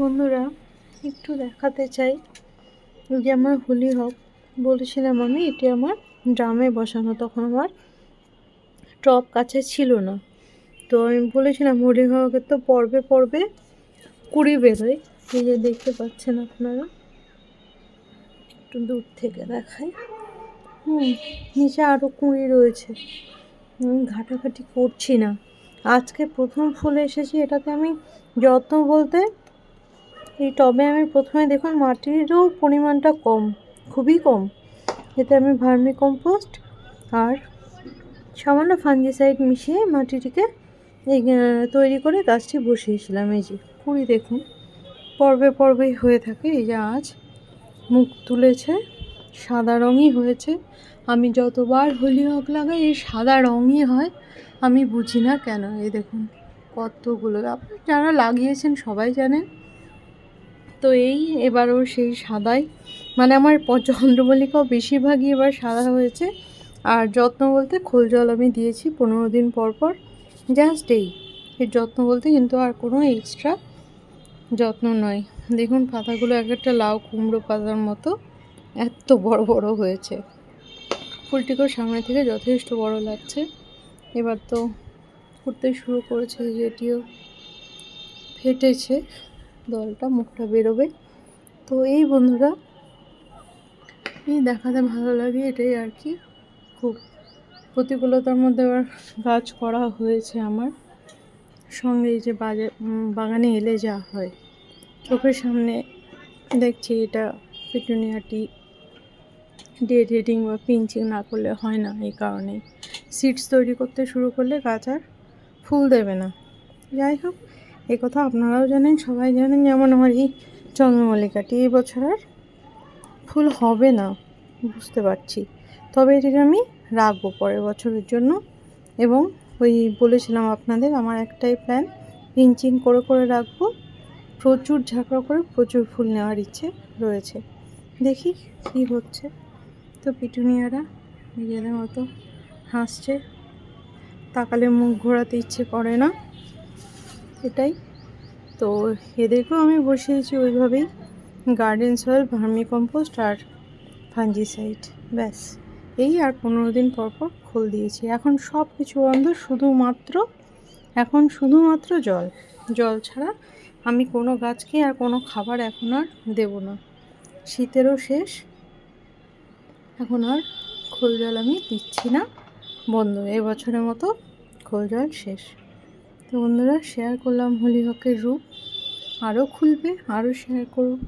বন্ধুরা, একটু দেখাতে চাই। যে আমার হোলি হক, বলেছিলাম আমি, এটি আমার ড্রামে বসানো, তখন আমার টপ কাছে ছিল না। তো আমি বলেছিলাম, হোলি হকের তো পর্বে পর্বে কুড়ি বেরোয়। এই যে দেখতে পাচ্ছেন আপনারা, একটু দূর থেকে দেখাই। হুম, নিচে আরও কুঁড়ি রয়েছে। আমি ঘাটাঘাটি করছি না। আজকে প্রথম ফুল এসেছি, এটাতে আমি যত্ন বলতে এই টবে আমি প্রথমে দেখুন মাটিরও পরিমাণটা কম, খুবই কম। এতে আমি ভার্মি কম্পোস্ট আর সামান্য ফাঙ্গিসাইড মিশিয়ে মাটিটিকে তৈরি করে গাছটি বসিয়েছিলাম। এই যে কুড়ি দেখুন, পর্বে পর্বেই হয়ে থাকে। এই যে আজ মুখ তুলেছে, সাদা রঙই হয়েছে। আমি যতবার হোলি হক লাগাই, এই সাদা রঙই হয়, আমি বুঝি না কেন। এই দেখুন, কতগুলো, আপনি যারা লাগিয়েছেন সবাই জানেন তো এই, এবারও সেই সাদাই। মানে আমার চন্দ্রমল্লিকাও বেশিরভাগই এবার সাদা হয়েছে। আর যত্ন বলতে খোল জল আমি দিয়েছি পনেরো দিন পর পর। জাস্ট এই, এর যত্ন বলতে কিন্তু আর কোনো এক্সট্রা যত্ন নয়। দেখুন পাতাগুলো এক একটা লাউ কুমড়ো পাতার মতো এত বড় বড় হয়েছে। ফুলটিকেও সামনে থেকে যথেষ্ট বড় লাগছে। এবার তো ফুটতে শুরু করেছে, যেটিও ফেটেছে। দলটা মুখটা বেরোবে। তো এই বন্ধুরা এই দেখাতে ভালো লাগে এটাই আর কি। খুব প্রতিকূলতার মধ্যে আবার গাছ করা হয়েছে আমার। সঙ্গে এই যে বাজে উম, বাগানে এলে যা হয়। চোখের সামনে দেখছি এটা পিটুনিয়াটি ডেড রিডিং বা পিঞ্চিং না করলে হয় না এই কারণে সিডস তৈরি করতে শুরু করলে গাছ আর ফুল দেবে না। যাই হোক এই কথা আপনারাও জানেন, সবাই জানেন যেমন আমার এই চন্দ্রমল্লিকাটি এই বছর আর ফুল হবে না, বুঝতে পারছি। তবে এটাকে আমি রাখব পরের বছরের জন্য এবং ওই বলেছিলাম আপনাদের, আমার একটাই প্ল্যান পিঞ্চিং করে করে রাখব। প্রচুর ঝাঁকড়া করে প্রচুর ফুল নেওয়ার ইচ্ছে রয়েছে। দেখি কী হচ্ছে। তো পিটুনিয়ারা নিজেদের মতো হাসছে, তাকালে মুখ ঘোরাতে ইচ্ছে করে না। এটাই। তো এদেরকেও আমি বসিয়েছি ওইভাবেই। গার্ডেন সয়েল ভার্মি কম্পোস্ট আর ফাঞ্জিসাইড ব্যাস। এই আর পনেরো দিন পর পর খোল দিয়েছি। এখন সব কিছু বন্ধ, শুধুমাত্র, এখন শুধুমাত্র জল। জল ছাড়া আমি কোনো গাছকে আর কোনো খাবার এখন আর দেবো না। শীতেরও শেষ। এখন আর খোল জল আমি দিচ্ছি না। বন্ধ, এবছরের মতো খোল জল শেষ। তো বন্ধুরা শেয়ার করলাম হোলি হকের রূপ। আরও খুলবে আরও শেয়ার করব।